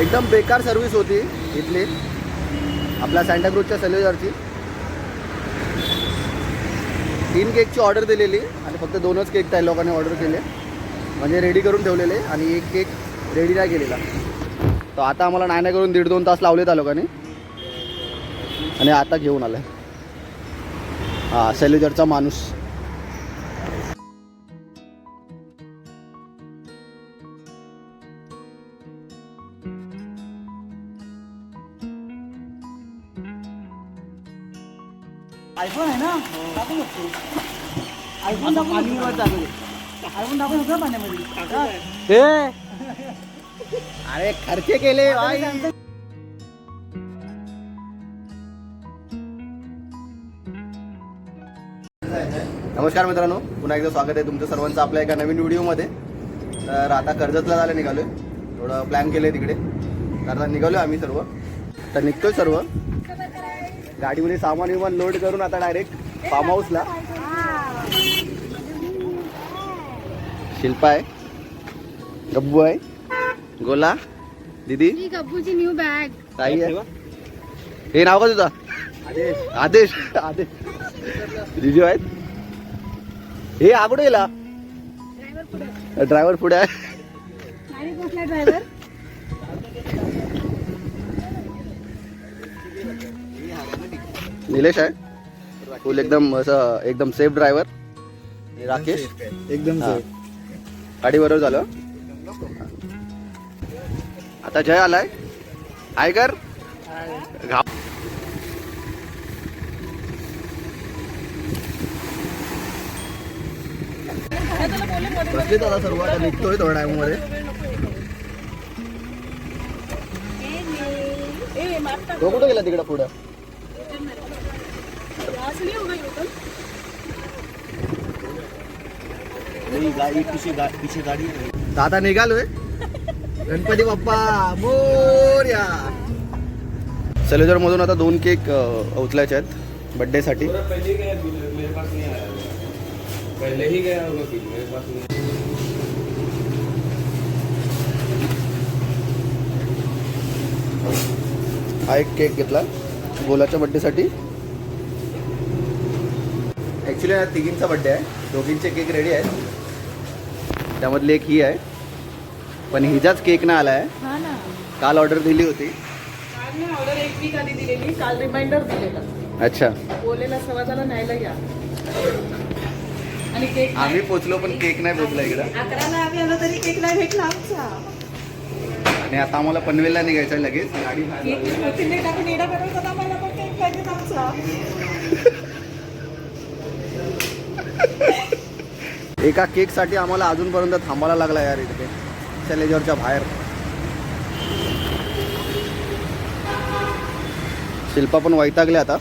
एकदम बेकार सर्विस होती इथली. आपल्या सँटाक्रूजच्या सेल्युलरची तीन केकची ऑर्डर दिलेली आणि फक्त दोनच केक त्या लोकांनी ऑर्डर केले. म्हणजे रेडी करून ठेवलेले आणि एक केक रेडी नाही केलेला. तर आता आम्हाला नाही नाही करून दीड दोन तास लावले त्या लोकांनी. आणि आता घेऊन आलं हां सेल्युजरचा माणूस. टाकू शकतो आयफोन टाकू पाणीवर टाकू आयफोन टाकू शकतो पाण्यामध्ये अरे खर्चे केले भाई नमस्कार मित्रांनो पुन्हा एकदा स्वागत आहे तुमचं सर्वांचं आपल्या एका नवीन व्हिडिओमध्ये. तर आता कर्जतला जायला निघालो आहे थोडं प्लॅन केलं आहे तिकडे. तर निघालो आम्ही सर्व. तर निघतोय सर्व. गाडीमध्ये सामान विमान लोड करून आता डायरेक्ट फार्म हाऊसला. शिल्पा आहे. गब्बू आहे. गोला. दीदी. गब्बूची न्यू बॅग ताई आहे. हे नाव का तुझा? आदेश. आदेश. आदेश. जिजू आहेत. हे आगडे गेला. ड्रायव्हर पुढे. आहे. ड्रायव्हर निलेश आहे. फुल एकदम असं एकदम सेफ ड्रायव्हर राकेश? एकदम. गाडी बरोबर झालं. आता जय आलाय. आयकर घाव बसले आता सर्व आता निघतोय थोड्या टाइममध्ये. तो कुठं गेला तिकडे पुढं? आता निघालोय. गणपती बाप्पा मोर्या सेलेजर मधून आता दोन केक उचलायचे आहेत बर्थडे साठी. पहले गया मेरे पास नहीं आया पहले ही गया होगा कि मेरे पास नहीं हा एक केक घेतला गोलाच्या बड्डेसाठी ॲक्च्युली हा तिघींचा बड्डे आहे. दोघींचे केक रेडी आहेत. त्यामधली एक ही आहे. पण हिचाच केक ना आला आहे हा ना. काल ऑर्डर दिली होती. ऑर्डर एक वीक आधी दिलेली. काल रिमाइंडर दिलेला. अच्छा. बोललेला सवाजाला न्यायला या. आणि केक आम्ही पोचलो पण केक नाही पोचला इकडं. अकराला आम्ही आलो तरी केक नाही भेटला आमचा. आणि आता आम्हाला पनवेलला निघायचं आहे लगेच. गाडी बाहेर केक मोठीने टाकून येडा बनवतात आम्हाला पण केक पाहिजे आमचा. एका केकसाठी आम्हाला अजूनपर्यंत थांबायला लागला यार इथे. सॅलेजरच्या बाहेर. शिल्पा पण वैतागले आता.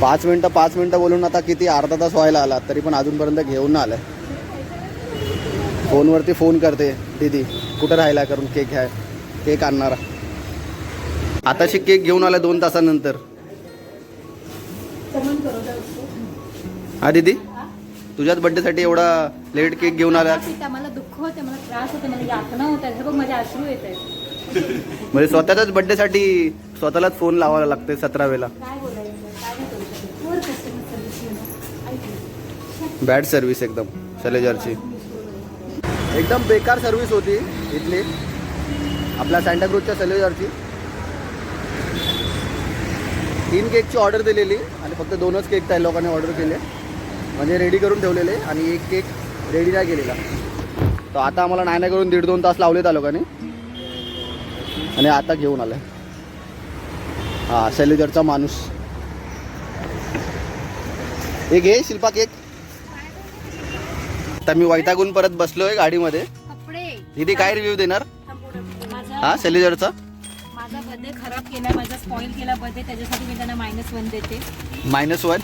पाच मिनटं पाच मिनटं बोलून आता किती अर्धा तास व्हायला आला तरी पण अजूनपर्यंत घेऊन ना आलाय. फोनवरती फोन करते दीदी कुठं राहिला करून केक घ्याय केक आणणारा. आताशी केक घेऊन आला दोन तासानंतर. हा दीदी? तुझ्याच बर्थडेसाठी एवढा लेट केक घेऊन आला ठीक आहे, मला दुःख होते मला त्रास होते मला यातना होत आहे बघ माझे अश्रू येत आहेत. म्हणजे स्वतःच्याच बर्थडेसाठी स्वतःलाच फोन लावायला लागते सतरा वेळेला. बॅड सर्व्हिस एकदम सॅलेजरची एकदम बेकार सर्व्हिस होती इथली. आपल्या सँटाक्रूजच्या सेल्युलरची तीन केकची ऑर्डर दिलेली आणि फक्त दोनच केक त्या लोकांनी ऑर्डर केले. म्हणजे रेडी करून ठेवलेले आणि एक केक रेडी नाही केलेला. तर आता आम्हाला नाही नाही करून दीड दोन तास लावले त्या लोकांनी. आणि आता घेऊन आलाय. हा सेल्युलरचा माणूस. एक घे शिल्पा केक तर मी वैतागून परत बसलोय गाडीमध्ये. दीदी काय रिव्ह्यू देणार? हा सेल्युलरचा माझा बर्थडे खराब केला माझा स्पॉइल केला बर्थडे त्याच्यासाठी मी त्यांना मायनस वन देते. मायनस वन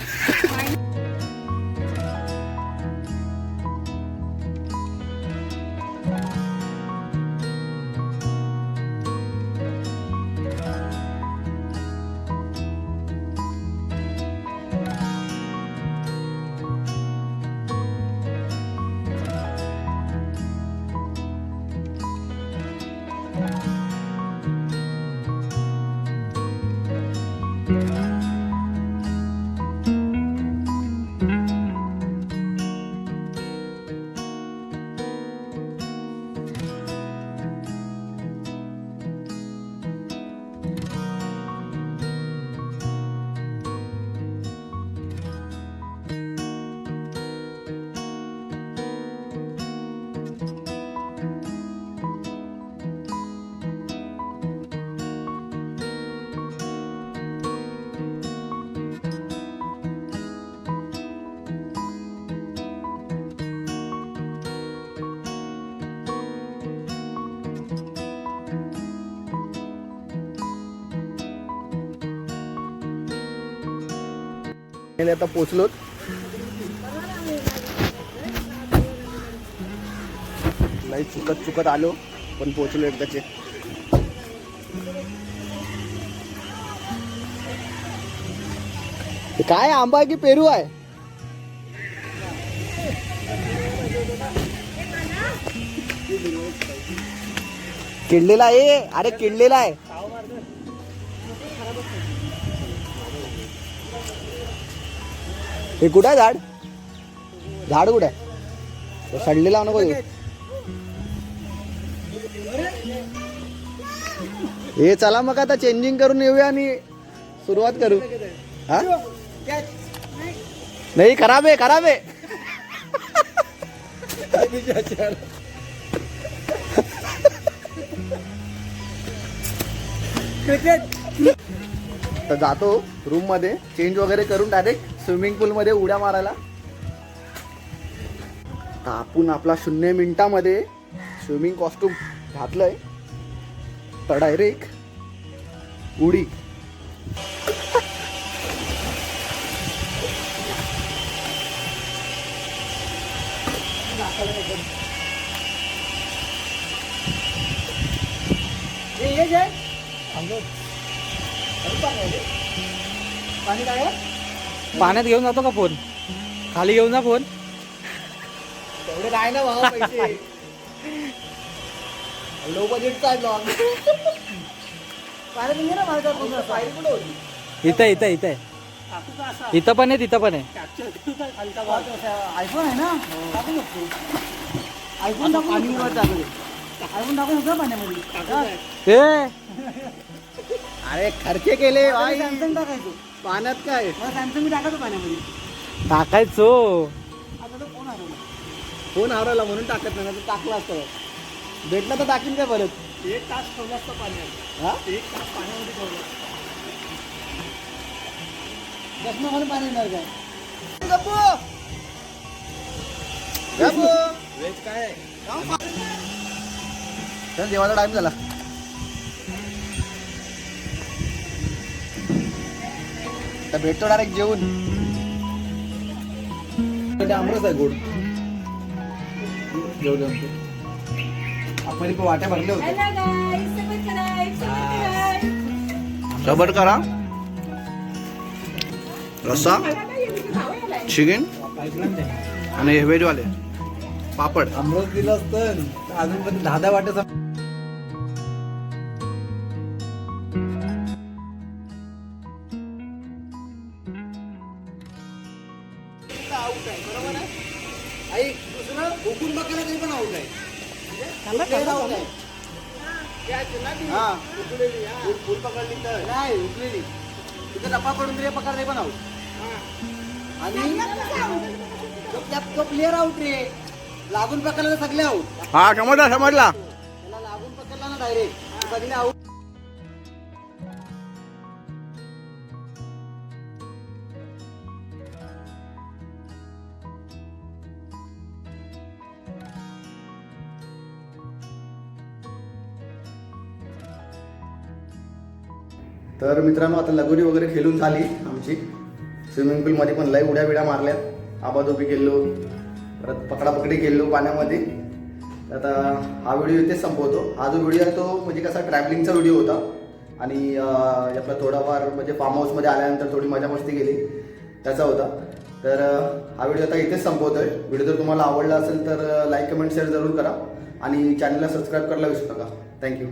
पहिले आता पोचलोत. नाही चुकत चुकत आलो पण पोचलो एकदाचे काय आंबा की पेरू आहे? किडलेला आहे अरे किडलेला आहे. हे कुठं आहे झाड? झाड कुठं आहे? सडली सडलेला नको हे चला मग आता चेंजिंग करून येऊया आणि सुरुवात करू. हा? नाही खराब आहे खराब आहे. क्रिकेट तर जातो रूममध्ये चेंज वगैरे करून डायरेक्ट स्विमिंग पूल मध्ये उड्या मारायला. तर आपण आपला शून्य मिनिटामध्ये स्विमिंग कॉस्ट्युम घातलंय. तर डायरेक्ट उडी. हे हे पाणी काय आहे? पाण्यात घेऊन जातो का फोन? खाली घेऊन जा फोन. तेवढे काय ना भावा पैसे. लो बजेटचा आहे ब्लॉग पाण्यात घे ना माझ्या पूर्ण फाईल कुठं होती? इथं इथं इथं आहे. इथं पण आहे तिथं पण आहे. आयफोन आहे ना? टाकू शकतो आयफोन टाकू आयफोन टाकू शकतो पाण्यामध्ये. ए! अरे खर्चे केले भाई सॅमसंग टाकायचो. पाण्यात काय? मला सॅमसंग मी टाकायचो पाण्यामध्ये. टाकायचो. आता तो फोन आला फोन हरवला म्हणून टाकत नाही तर टाकला असतं. भेटला तर टाकीन काय परत? एक तास ठेवलं असतं पाण्यात. हा? एक तास पाण्यामध्ये ठेवलं चष्मामध्ये पाणी येणार काय? गप्पू! गप्पू! वेज काय? आहे चल जेवायला टाइम झाला. तर भेटतो डायरेक्ट जेवून. आमरस आहे गोड. जेवू जेवतो आपण इकडे वाट्या भरले होते सबट करा. रस्सा चिकन आणि व्हेज वाले. पापड. अमृत दिलं असतं. अजून पण दहा दहा वाटत आई दुसरं हुकून बघायला तरी पण आऊट आहे. आहे. हा. हा. फुल पकडली तर. नाही तिथे डब्बा पडून तरी पकडले पण आऊट आणि तो- प्लेअर आऊट रे. लागून पकडला तर सगळे आऊट हा समजला समजला. त्याला लागून पकडला ना डायरेक्ट सगळे आऊट तर मित्रांनो आता लगोरी वगैरे खेळून झाली आमची. स्विमिंग पूलमध्ये पण लय उड्या बिड्या मारल्या आबाधोबी केलो परत पकडापकडी केलो पाण्यामध्ये. आता हा व्हिडिओ इथेच संपवतो. हा जो व्हिडिओ आहे तो म्हणजे कसा ट्रॅव्हलिंगचा व्हिडिओ होता. आणि आपला थोडाफार म्हणजे फार्म हाऊसमध्ये आल्यानंतर थोडी मजा मस्ती केली. त्याचा होता. तर हा व्हिडिओ आता इथेच संपवतो आहे व्हिडिओ जर तुम्हाला आवडला असेल तर लाईक कमेंट शेअर जरूर करा. आणि चॅनलला सबस्क्राईब करायला विसरू नका. थँक्यू